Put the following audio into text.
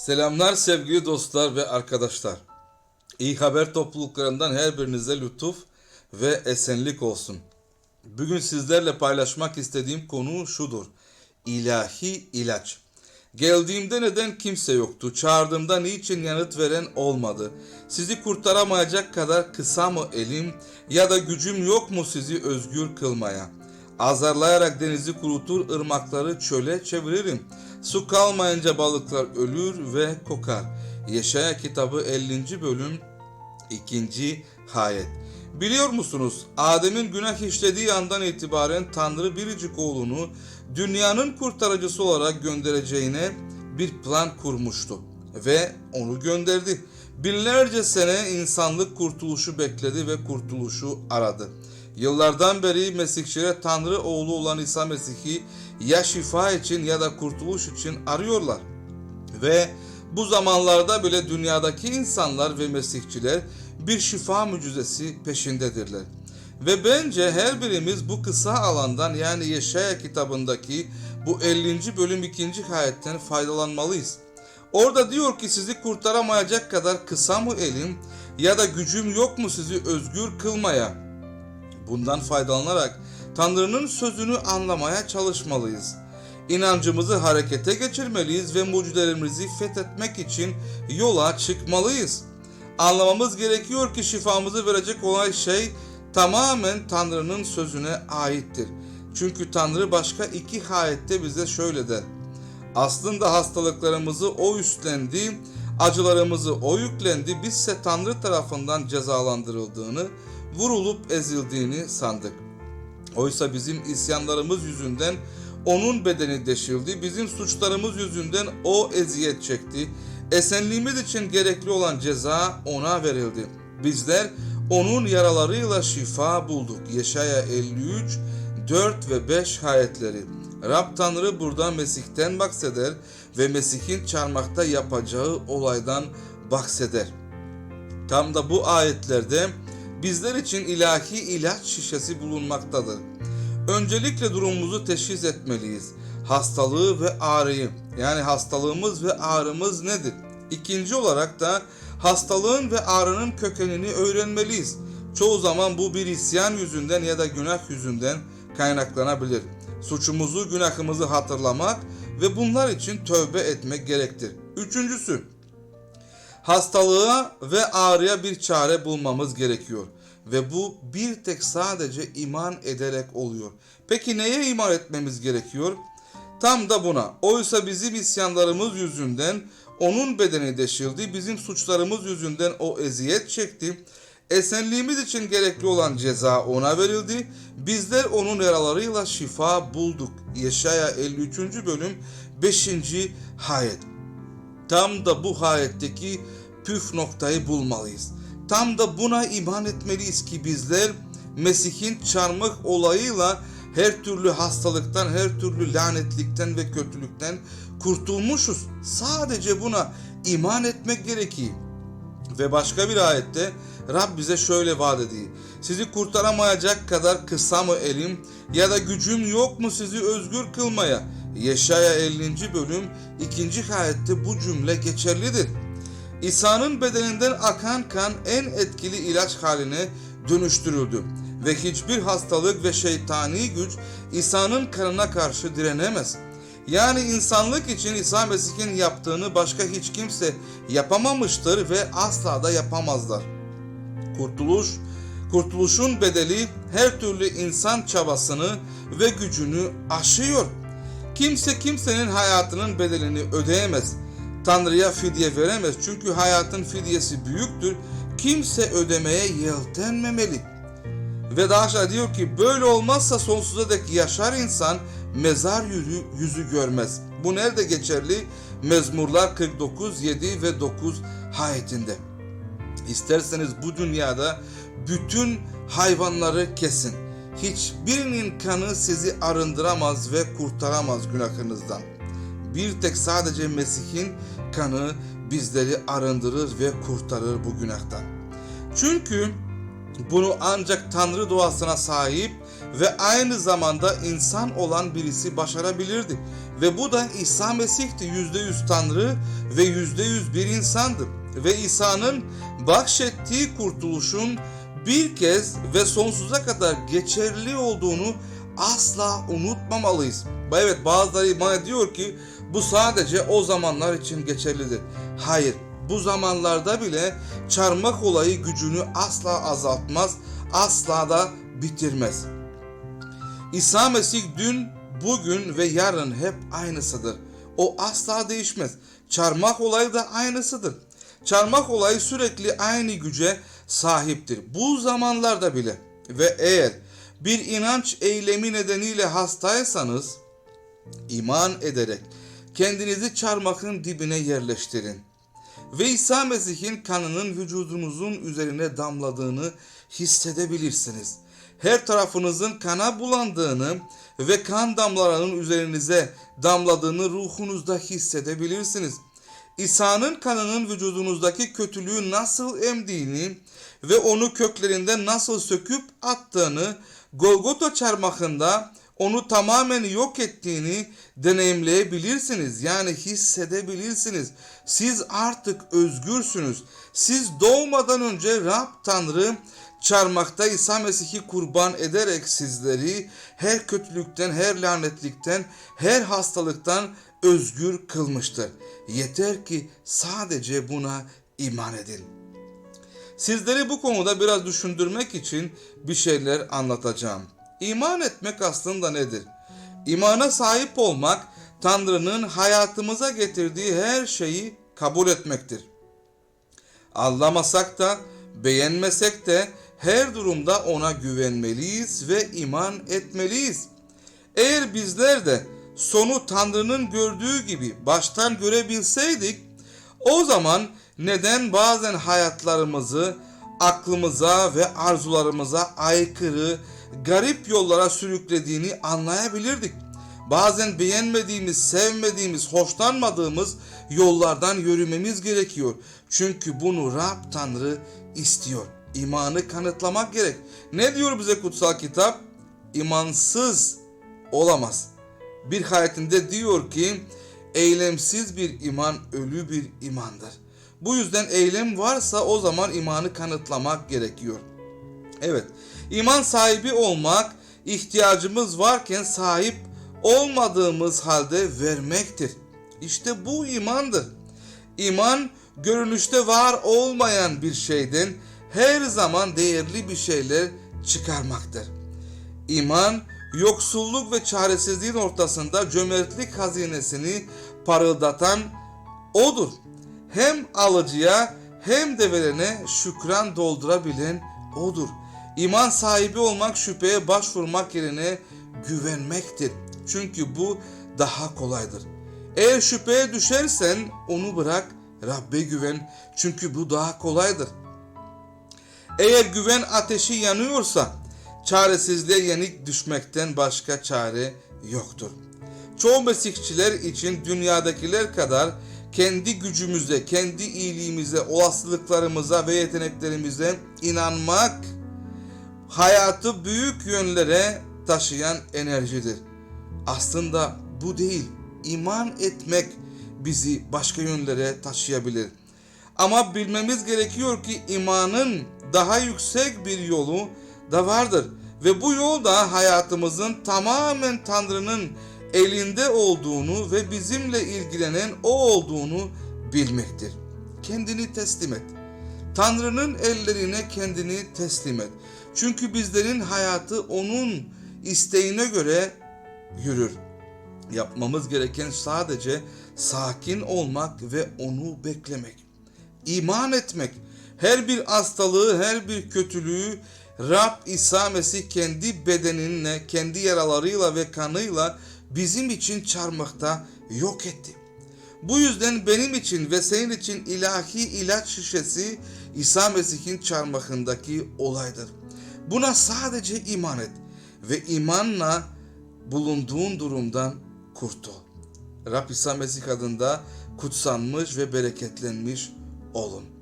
Selamlar sevgili dostlar ve arkadaşlar. İyi haber topluluklarından her birinize lütuf ve esenlik olsun. Bugün sizlerle paylaşmak istediğim konu şudur. İlahi ilaç. Geldiğimde neden kimse yoktu? Çağırdığımda niçin yanıt veren olmadı? Sizi kurtaramayacak kadar kısa mı elim ya da gücüm yok mu sizi özgür kılmaya? Azarlayarak denizi kurutur, ırmakları çöle çeviririm. Su kalmayınca balıklar ölür ve kokar. Yeşaya kitabı 50. bölüm 2. ayet. Biliyor musunuz? Adem'in günah işlediği andan itibaren Tanrı biricik oğlunu dünyanın kurtarıcısı olarak göndereceğine bir plan kurmuştu ve onu gönderdi. Binlerce sene insanlık kurtuluşu bekledi ve kurtuluşu aradı. Yıllardan beri Mesihçilere Tanrı oğlu olan İsa Mesih'i ya şifa için ya da kurtuluş için arıyorlar. Ve bu zamanlarda bile dünyadaki insanlar ve Mesihçiler bir şifa mucizesi peşindedirler. Ve bence her birimiz bu kısa alandan yani Yeşaya kitabındaki bu 50. bölüm 2. ayetten faydalanmalıyız. Orada diyor ki sizi kurtaramayacak kadar kısa mı elim ya da gücüm yok mu sizi özgür kılmaya? Bundan faydalanarak Tanrı'nın sözünü anlamaya çalışmalıyız. İnancımızı harekete geçirmeliyiz ve mucizelerimizi fethetmek için yola çıkmalıyız. Anlamamız gerekiyor ki şifamızı verecek olan şey tamamen Tanrı'nın sözüne aittir. Çünkü Tanrı başka iki ayette bize şöyle der. Aslında hastalıklarımızı o üstlendi, acılarımızı o yüklendi, bizse Tanrı tarafından cezalandırıldığını, vurulup ezildiğini sandık. Oysa bizim isyanlarımız yüzünden onun bedeni deşildi, bizim suçlarımız yüzünden o eziyet çekti. Esenliğimiz için gerekli olan ceza ona verildi. Bizler onun yaralarıyla şifa bulduk. Yeşaya 53, 4 ve 5 ayetleri. Rab Tanrı burada Mesih'ten bahseder ve Mesih'in çarmıhta yapacağı olaydan bahseder. Tam da bu ayetlerde bizler için ilahi ilaç şişesi bulunmaktadır. Öncelikle durumumuzu teşhis etmeliyiz. Hastalığı ve ağrıyı yani hastalığımız ve ağrımız nedir? İkinci olarak da hastalığın ve ağrının kökenini öğrenmeliyiz. Çoğu zaman bu bir isyan yüzünden ya da günah yüzünden kaynaklanabilir. Suçumuzu, günahımızı hatırlamak ve bunlar için tövbe etmek gerektir. Üçüncüsü, hastalığa ve ağrıya bir çare bulmamız gerekiyor. Ve bu bir tek sadece iman ederek oluyor. Peki neye iman etmemiz gerekiyor? Tam da buna. Oysa bizim isyanlarımız yüzünden onun bedeni deşildi, bizim suçlarımız yüzünden o eziyet çekti. Esenliğimiz için gerekli olan ceza ona verildi. Bizler onun yaralarıyla şifa bulduk. Yeşaya 53. bölüm 5. ayet. Tam da bu ayetteki püf noktayı bulmalıyız. Tam da buna iman etmeliyiz ki bizler Mesih'in çarmıh olayıyla her türlü hastalıktan, her türlü lanetlikten ve kötülükten kurtulmuşuz. Sadece buna iman etmek gerekiyor. Ve başka bir ayette Rab bize şöyle vaat ediyor. Sizi kurtaramayacak kadar kısa mı elim ya da gücüm yok mu sizi özgür kılmaya? Yeşaya 50. bölüm 2. ayette bu cümle geçerlidir. İsa'nın bedeninden akan kan en etkili ilaç haline dönüştürüldü ve hiçbir hastalık ve şeytani güç İsa'nın kanına karşı direnemez. Yani insanlık için İsa Mesih'in yaptığını başka hiç kimse yapamamıştır ve asla da yapamazlar. Kurtuluş, kurtuluşun bedeli her türlü insan çabasını ve gücünü aşıyor. Kimse kimsenin hayatının bedelini ödeyemez. Tanrı'ya fidye veremez çünkü hayatın fidyesi büyüktür. Kimse ödemeye yeltenmemeli. Ve daha aşağı diyor ki böyle olmazsa sonsuza dek yaşar insan mezar yüzü, yüzü görmez. Bu nerede geçerli? Mezmurlar 49, 7 ve 9 ayetinde. İsterseniz bu dünyada bütün hayvanları kesin. Hiçbirinin kanı sizi arındıramaz ve kurtaramaz günahınızdan. Bir tek sadece Mesih'in kanı bizleri arındırır ve kurtarır bu günahtan. Çünkü bunu ancak Tanrı doğasına sahip ve aynı zamanda insan olan birisi başarabilirdi. Ve bu da İsa Mesih'ti yüzde yüz Tanrı ve yüzde yüz bir insandı. Ve İsa'nın bahşettiği kurtuluşun bir kez ve sonsuza kadar geçerli olduğunu asla unutmamalıyız. Evet bazıları iman ediyor ki bu sadece o zamanlar için geçerlidir. Hayır bu zamanlarda bile çarmıh olayı gücünü asla azaltmaz, asla da bitirmez. İsa Mesih dün, bugün ve yarın hep aynısıdır. O asla değişmez. Çarmıh olayı da aynısıdır. Çarmıh olayı sürekli aynı güce sahiptir. Bu zamanlarda bile ve eğer bir inanç eylemi nedeniyle hastaysanız iman ederek kendinizi çarmıhın dibine yerleştirin. Ve İsa Mesih'in kanının vücudunuzun üzerine damladığını hissedebilirsiniz. Her tarafınızın kana bulandığını ve kan damlalarının üzerinize damladığını ruhunuzda hissedebilirsiniz. İsa'nın kanının vücudunuzdaki kötülüğü nasıl emdiğini ve onu köklerinden nasıl söküp attığını Golgota çarmıhında onu tamamen yok ettiğini deneyimleyebilirsiniz. Yani hissedebilirsiniz. Siz artık özgürsünüz. Siz doğmadan önce Rab Tanrı çarmıhta İsa Mesih'i kurban ederek sizleri her kötülükten, her lanetlikten, her hastalıktan özgür kılmıştır. Yeter ki sadece buna iman edin. Sizleri bu konuda biraz düşündürmek için bir şeyler anlatacağım. İman etmek aslında nedir? İmana sahip olmak Tanrı'nın hayatımıza getirdiği her şeyi kabul etmektir. Anlamasak da, beğenmesek de her durumda ona güvenmeliyiz ve iman etmeliyiz. Eğer bizler de sonu Tanrı'nın gördüğü gibi baştan görebilseydik, o zaman neden bazen hayatlarımızı aklımıza ve arzularımıza aykırı, garip yollara sürüklediğini anlayabilirdik. Bazen beğenmediğimiz, sevmediğimiz, hoşlanmadığımız yollardan yürümemiz gerekiyor. Çünkü bunu Rab Tanrı istiyor. İmanı kanıtlamak gerek. Ne diyor bize kutsal kitap? İmansız olamaz. Bir hayatında diyor ki eylemsiz bir iman ölü bir imandır. Bu yüzden eylem varsa o zaman imanı kanıtlamak gerekiyor. Evet, iman sahibi olmak ihtiyacımız varken sahip olmadığımız halde vermektir. İşte bu imandır. İman görünüşte var olmayan bir şeyden her zaman değerli bir şeyler çıkarmaktır. İman yoksulluk ve çaresizliğin ortasında cömertlik hazinesini parıldatan odur. Hem alıcıya hem de verene şükran doldurabilen odur. İman sahibi olmak şüpheye başvurmak yerine güvenmektir. Çünkü bu daha kolaydır. Eğer şüpheye düşersen onu bırak, Rabbe güven. Çünkü bu daha kolaydır. Eğer güven ateşi yanıyorsa çaresizliğe yenik düşmekten başka çare yoktur. Çoğu Mesihçiler için dünyadakiler kadar kendi gücümüze, kendi iyiliğimize, olasılıklarımıza ve yeteneklerimize inanmak hayatı büyük yönlere taşıyan enerjidir. Aslında bu değil. İman etmek bizi başka yönlere taşıyabilir. Ama bilmemiz gerekiyor ki imanın daha yüksek bir yolu da vardır. Ve bu yolda hayatımızın tamamen Tanrı'nın elinde olduğunu ve bizimle ilgilenen o olduğunu bilmektir. Kendini teslim et. Tanrı'nın ellerine kendini teslim et. Çünkü bizlerin hayatı onun isteğine göre yürür. Yapmamız gereken sadece sakin olmak ve onu beklemek. İman etmek. Her bir hastalığı, her bir kötülüğü Rab İsa Mesih kendi bedeninle, kendi yaralarıyla ve kanıyla bizim için çarmıhta yok etti. Bu yüzden benim için ve senin için ilahi ilaç şişesi İsa Mesih'in çarmıhındaki olaydır. Buna sadece iman et ve imanla bulunduğun durumdan kurtul. Rab İsa Mesih adında kutsanmış ve bereketlenmiş olun.